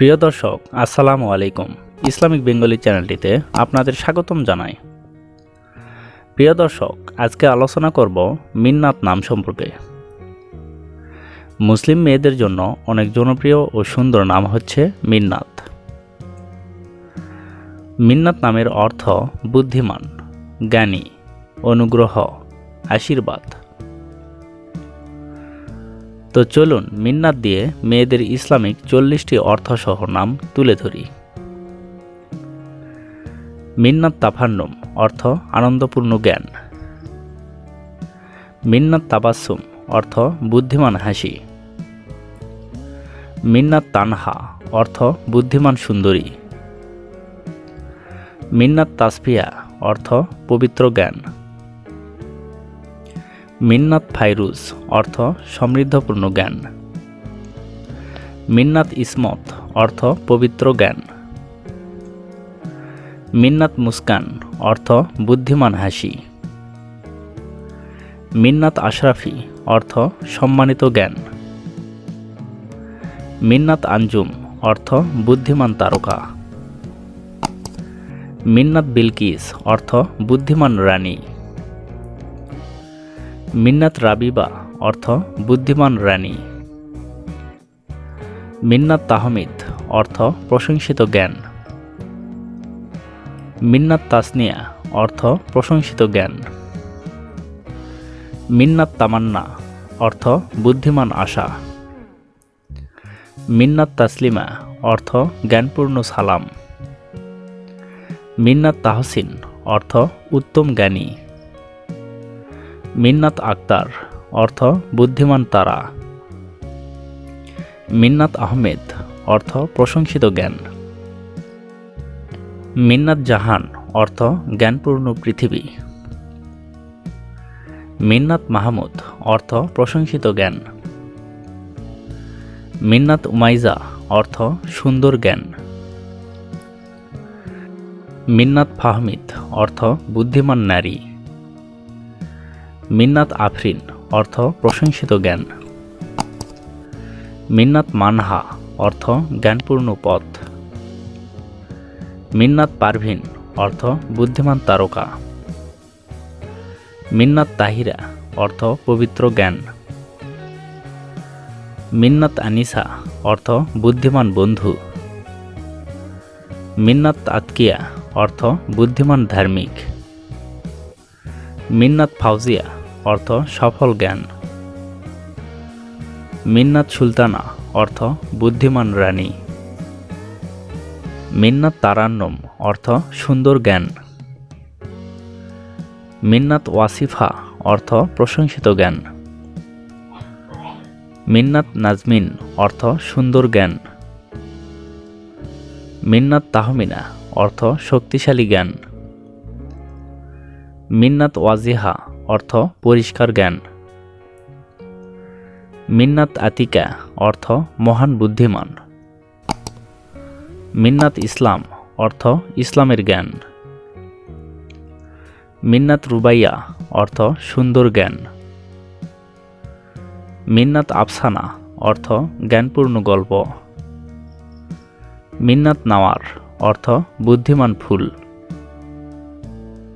প্রিয় দর্শক, আসসালামু আলাইকুম। ইসলামিক বেঙ্গলি চ্যানেলটিতে আপনাদের স্বাগতম জানাই। প্রিয় দর্শক, আজকে আলোচনা করব মিন্নাত নাম সম্পর্কে। মুসলিম মেয়েদের জন্য অনেক জনপ্রিয় ও সুন্দর নাম হচ্ছে মিন্নাত। মিন্নাত নামের অর্থ বুদ্ধিমান, জ্ঞানী, অনুগ্রহ, আশীর্বাদ। তো চলুন মিন্নাত দিয়ে মেয়েদের ইসলামিক চল্লিশটি অর্থসহ নাম তুলে ধরি। মিন্নাত তাফান্নম, অর্থ আনন্দপূর্ণ জ্ঞান। মিন্নাত তাবাসুম অর্থ বুদ্ধিমান হাসি। মিন্নাত তানহা, অর্থ বুদ্ধিমান সুন্দরী। মিন্নাত তাসফিয়া, অর্থ পবিত্র জ্ঞান। মিন্নাত ফাইরুজ, অর্থ সমৃদ্ধপূর্ণ জ্ঞান। মিন্নাত ইসমত, অর্থ পবিত্র জ্ঞান। মিন্নাত মুস্কান, অর্থ বুদ্ধিমান হাসি। মিন্নাত আশরাফি, অর্থ সম্মানিত জ্ঞান। মিন্নাত আঞ্জুম, অর্থ বুদ্ধিমান তারকা। মিন্নাত বিলকিস, অর্থ বুদ্ধিমান রানী। মিন্নাত রাবিবা অর্থ বুদ্ধিমান রানী। মিন্নাত তাহমিদ, অর্থ প্রশংসিত জ্ঞান। মিন্নাত তাসনিয়া, অর্থ প্রশংসিত জ্ঞান। মিন্নাত তামান্না, অর্থ বুদ্ধিমান আশা। মিন্নাত তাসলিমা, অর্থ জ্ঞানপূর্ণ সালাম। মিন্নাত তাহসিন, অর্থ উত্তম জ্ঞানী। মিন্নাত আক্তার, অর্থ বুদ্ধিমান তারা। মিন্নাত আহমেদ, অর্থ প্রশংসিত জ্ঞান। মিন্নাত জাহান, অর্থ জ্ঞানপূর্ণ পৃথিবী। মিন্নাত মাহমুদ, অর্থ প্রশংসিত জ্ঞান। মিন্নাত উমাইজা, অর্থ সুন্দর জ্ঞান। মিন্নাত ফাহমিদ, অর্থ বুদ্ধিমান নারী। মিন্নাত আফরিন, অর্থ প্রশংসিত জ্ঞান। মিন্নাত মানহা, অর্থ জ্ঞানপূর্ণ পথ। মিন্নাত পারভিন, অর্থ বুদ্ধিমান তারকা। মিন্নাত তাহিরা, অর্থ পবিত্র জ্ঞান। মিন্নাত আনিসা, অর্থ বুদ্ধিমান বন্ধু। মিন্নাত আতকিয়া, অর্থ বুদ্ধিমান ধার্মিক। মিন্নাত ফাউজিয়া অর্থ সফল জ্ঞান। মিন্নাত সুলতানা, অর্থ বুদ্ধিমান রানী। মিন্নাত তারান্নম, অর্থ সুন্দর জ্ঞান। মিন্নাত ওয়াসিফা, অর্থ প্রশংসিত জ্ঞান। মিন্নাত নাজমিন, অর্থ সুন্দর জ্ঞান। মিন্নাত তাহমিনা, অর্থ শক্তিশালী জ্ঞান। মিন্নাত ওয়াজিহা অর্থ পরিষ্কার জ্ঞান। মিন্নাত আতিকা অর্থ মহান বুদ্ধিমান। মিন্নাত ইসলাম অর্থ ইসলামের জ্ঞান। মিন্নাত রুবাইয়া অর্থ সুন্দর জ্ঞান। মিন্নাত আফসানা অর্থ জ্ঞানপূর্ণ গল্প। মিন্নাত নাওয়ার অর্থ বুদ্ধিমান ফুল।